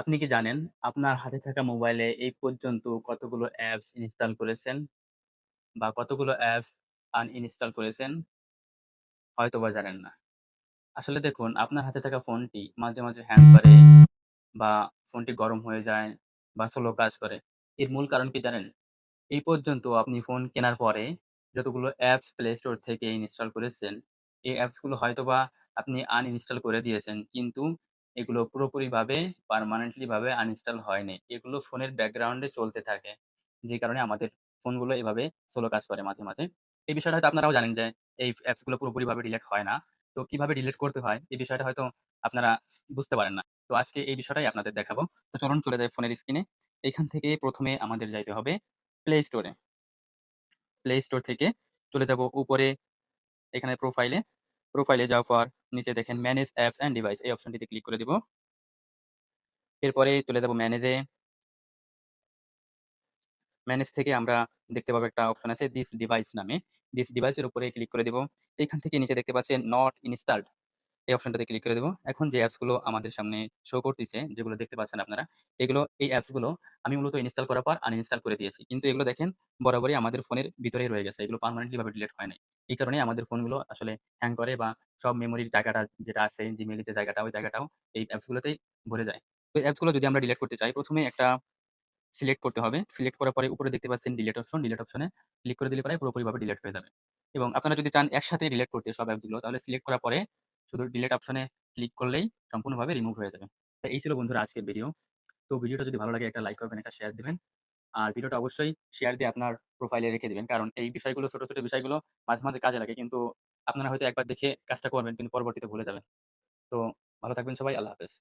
আপনি কি জানেন আপনার হাতে থাকা মোবাইলে এই পর্যন্ত কতগুলো অ্যাপস ইনস্টল করেছেন? বা কতগুলো অ্যাপস আনইনস্টল করেছেন? হয়তোবা জানেন না। আসলে দেখুন আপনার হাতে থাকা ফোনটি মাঝে, মাঝে হ্যাং করে বা ফোনটি গরম হয়ে যায় বা স্লো কাজ করে। এর মূল কারণ কি জানেন? এই পর্যন্ত আপনি ফোন কেনার পরে যতগুলো অ্যাপস প্লে স্টোর থেকে ইনস্টল করেছেন, এই অ্যাপসগুলো হয়তোবা আপনি আনইনস্টল করে দিয়েছেন। কিন্তু এগুলো পুরোপুরিভাবে পার্মানেন্টলি ভাবে আনইনস্টল হয়নি। এগুলো ফোনের ব্যাকগ্রাউন্ডে চলতে থাকে। যে কারণে আমাদের ফোনগুলো এভাবে সোলো কাজ করে মাঝে, মাঝে। এই বিষয়টা হয়তো আপনারাও জানেন যে এই অ্যাপসগুলো পুরোপুরিভাবে ডিলিট হয় না। তো কীভাবে ডিলিট করতে হয় এই বিষয়টা হয়তো আপনারা বুঝতে পারেন না। তো আজকে এই বিষয়টাই আপনাদের দেখাবো। তো চলুন চলে যাই ফোনের স্ক্রিনে। এখান থেকে প্রথমে আমাদের যাইতে হবে প্লে স্টোরে প্লে স্টোর থেকে চলে যাব উপরে এখানে প্রোফাইলে। প্রোফাইলে যাওয়ার পর নিচে দেখেন ম্যানেজ অ্যাপস অ্যান্ড ডিভাইস এই অপশনটিতে ক্লিক করে দিব। এরপরে চলে যাব ম্যানেজে। ম্যানেজ থেকে আমরা দেখতে পাবো একটা অপশন আছে দিস ডিভাইস নামে। দিস ডিভাইসের উপরে ক্লিক করে দিব। এখান থেকে নিচে দেখতে পাচ্ছেন নট ইনস্টলড এই অপশনটাতে ক্লিক করে দেবো এখন যে অ্যাপসগুলো আমাদের সামনে শো করতেছে, যেগুলো দেখতে পাচ্ছেন আপনারা, এগুলো এই অ্যাপসগুলো আমি মূলত ইনস্টল করার পর আনইনস্টল করে দিয়েছি। কিন্তু এগুলো দেখেন বরাবরই আমাদের ফোনের ভিতরেই রয়ে গেছে। এগুলো পার্মানেন্টলি ভাবে ডিলিট হয় নাই। এই কারণেই আমাদের ফোনগুলো আসলে হ্যাং করে বা সব মেমোরির জায়গাটা যেটা আছে এর যে জায়গাটা, ওই জায়গাটাও এই অ্যাপস গুলোতেই ভরে যায়। তো এই অ্যাপসগুলো যদি আমরা ডিলেট করতে চাই, প্রথমে একটা সিলেক্ট করতে হবে। সিলেক্ট করার পরে উপরে দেখতে পাচ্ছেন ডিলেট অপশন। ডিলেট অপশনে ক্লিক করে দিলে পরে পুরোপুরিভাবে ডিলিট হয়ে যাবে। এবং আপনারা যদি চান একসাথে ডিলিট করতে সব অ্যাপগুলো তাহলে সিলেক্ট করার পরে শুধু ডিলেট অপশনে ক্লিক করলেই সম্পূর্ণভাবে রিমুভ হয়ে যাবে। তো এই ছিল বন্ধুরা আজকের ভিডিও। তো ভিডিওটা যদি ভালো লাগে একটা লাইক করবেন, একটা শেয়ার দেবেন আর ভিডিওটা অবশ্যই শেয়ার দিয়ে আপনার প্রোফাইলে রেখে দেবেন কারণ এই বিষয়গুলো ছোটো ছোটো বিষয়গুলো মাঝে, মাঝে কাজে লাগে। কিন্তু আপনারা হয়তো একবার দেখে কাজটা করবেন কিন্তু পরবর্তীতে ভুলে যাবেন। তো ভালো থাকবেন সবাই। আল্লাহ হাফেজ।